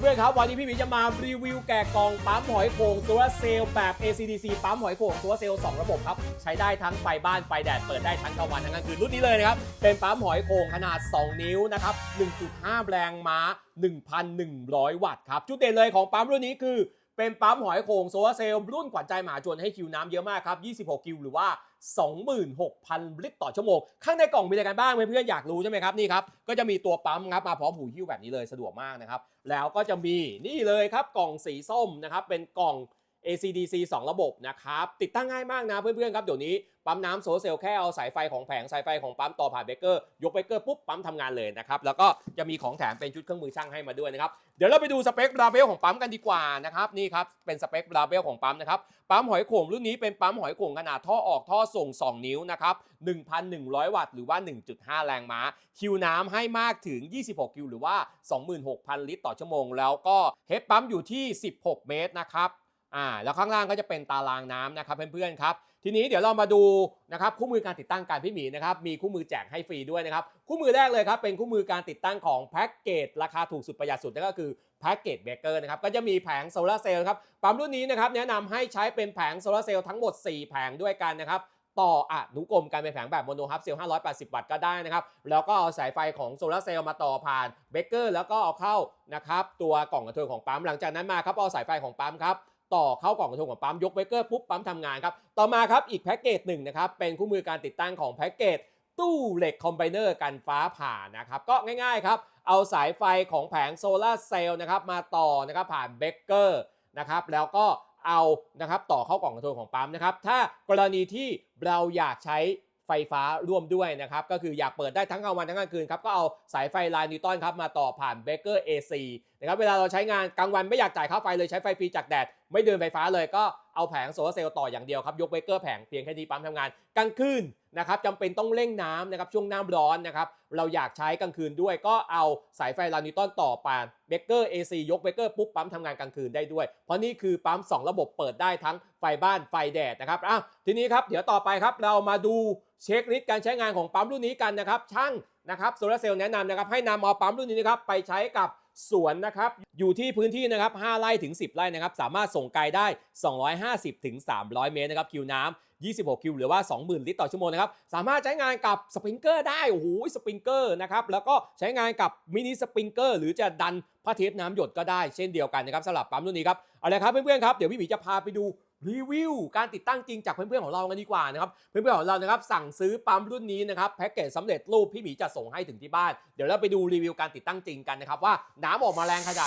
เพื่อนๆครับวันนี้พี่หมีจะมารีวิวแกะกล่องปั๊มหอยโข่งโซลาเซลล์แบบ ACDC ปั๊มหอยโข่งโซลาเซลล์2ระบบครับใช้ได้ทั้งไฟบ้านไฟแดดเปิดได้ทั้งกลางวันทั้งกลางคืนรุ่นนี้เลยนะครับเป็นปั๊มหอยโข่งขนาด 2 นิ้วนะครับ 1.5 แรงม้า 1,100 วัตต์ครับจุดเด่นเลยของปั๊มรุ่นนี้คือ เป็นปั๊มหอยโข่งโซลาเซลล์รุ่นขวัญใจมหาชนให้คิวน้ำเยอะมากครับ 26 คิวหรือว่า 26,000 ลิตรต่อชั่วโมง ข้างในกล่องมีอะไรกันบ้างเพื่อนๆอยากรู้ใช่ไหมครับนี่ครับ ก็จะมีตัวปั๊มครับมาพร้อมหูหิ้วแบบนี้เลยสะดวกมากนะครับ แล้วก็จะมีนี่เลยครับกล่องสีส้มนะครับเป็นกล่อง ACDC 2 ระบบนะครับ ติดตั้งง่ายมากนะเพื่อนๆครับเดี๋ยวนี้ปั๊มน้ำโซลเซลแค่เอาสายไฟของแผงสายไฟของปั๊มต่อผ่านเบเกอร์ยกเบเกอร์ปุ๊บปั๊มทำงานเลยนะครับ แล้วก็จะมีของแถมเป็นชุดเครื่องมือช่างให้มาด้วยนะครับ เดี๋ยวเราไปดูสเปคราเบลของปั๊มกันดีกว่านะครับนี่ครับเป็นสเปคราเบลของปั๊มนะครับปั๊มหอยโข่งรุ่นนี้เป็นปั๊มหอยโข่งขนาดท่อออกท่อส่ง 2 นิ้วนะครับ1,100 วัตต์หรือว่า 1.5 แรงม้า คิวน้ำให้มากถึง 26 คิวหรือว่า 26,000 ลิตรต่อชั่วโมง แล้วก็เฮดปั๊มอยู่ที่ 16 เมตรนะครับ อ่าแล้วข้างล่างก็จะเป็นตารางน้ำนะครับเพื่อนๆครับทีนี้เดี๋ยวเรามาดูนะครับคู่มือการติดตั้งการพี่หมีนะครับมีคู่มือแจกให้ฟรีด้วยนะครับคู่มือแรกเลยครับเป็นคู่มือการติดตั้งของแพ็กเกจราคาถูกสุดประหยัดสุดนั่นก็คือแพ็กเกจเบเกอร์นะครับก็จะมีแผงโซลาเซลล์ครับปั๊มรุ่นนี้นะครับแนะนำให้ใช้เป็นแผงโซลาเซลล์ทั้งหมด 4 แผงด้วยกันนะครับต่ออนุกรมการเป็นแผงแบบโมโนฮับเซลล์580 วัตต์ก็ได้นะครับ แล้วก็เอาสายไฟของโซลาเซลล์มาต่อผ่านเบเกอร์แล้วก็เอาเข้านะครับตัวกล่องกระเทิงของปั๊มหลังจากนั้นมาครับเอาสายไฟของปั๊มครับ ต่อเข้ากล่องกระทงของปั๊มยกเบรกเกอร์ปุ๊บปั๊มทำงานครับต่อมาครับอีกแพ็กเกจหนึ่งนะครับเป็นคู่มือการติดตั้งของแพ็กเกจตู้เหล็กคอมไบเนอร์กันฟ้าผ่านะครับก็ง่ายๆครับเอาสายไฟของแผงโซลาเซลล์นะครับมาต่อนะครับผ่านเบรกเกอร์นะครับแล้วก็เอานะครับต่อเข้ากล่องกระทงของปั๊มนะครับถ้ากรณีที่เราอยากใช้ไฟฟ้าร่วมด้วยนะครับก็คืออยากเปิดได้ทั้งกลางวันทั้งกลางคืนครับก็เอาสายไฟลายนิวตันครับมาต่อผ่านเบเกอร์ AC นะครับเวลาเราใช้งานกลางวันไม่อยากจ่ายค่าไฟเลยใช้ไฟฟรีจากแดด ไม่เดินไฟฟ้าเลยก็เอาแผงโซลาร์เซลล์ต่ออย่างเดียวครับ ยกเบรกเกอร์แผงเพียงแค่นี้ปั๊มทำงานกลางคืนนะครับจำเป็นต้องเร่งน้ำนะครับช่วงน้ำร้อนนะครับเราอยากใช้กลางคืนด้วย ก็เอาสายไฟลานิวตันต่อปานเบรกเกอร์ AC ยกเบรกเกอร์ปุ๊บปั๊มทำงานกลางคืนได้ด้วย เพราะนี่คือปั๊ม 2 ระบบเปิดได้ทั้งไฟบ้านไฟแดดนะครับอ้าวทีนี้ครับเดี๋ยวต่อไปครับเรามาดูเช็คลิสต์การใช้งานของปั๊มรุ่นนี้กันนะครับช่างนะครับโซลาร์เซลล์แนะนำนะครับให้นำเอาปั๊มรุ่นนี้นะครับไปใช้กับ สวนนะครับ อยู่ที่พื้นที่นะครับ 5 ไร่ถึง 10 ไร่นะครับ สามารถส่งไกลได้ 250ถึง300 เมตรนะครับ คิวน้ำ26 คิวหรือว่า 20,000 ลิตรต่อชั่วโมงนะครับ สามารถใช้งานกับสปริงเกอร์ได้ โอ้โห สปริงเกอร์นะครับ แล้วก็ใช้งานกับมินิสปริงเกอร์หรือจะดันผ้าเทปน้ำหยดก็ได้เช่นเดียวกันนะครับสำหรับปั๊มรุ่นนี้ครับ เอาลยครับเพื่อนๆครับ เดี๋ยวพี่หมีจะพาไปดูรีวิวการติดตั้งจริงจากเพื่อนๆของเรากันดีกว่านะครับเพื่อนๆของเรานะครับสั่งซื้อปั๊มรุ่นนี้นะครับแพ็กเกจสำเร็จรูปพี่หมีจะส่งให้ถึงที่บ้าน เดี๋ยวเราไปดูรีวิวการติดตั้งจริงกันนะครับว่าน้ำออกมาแรงขนาด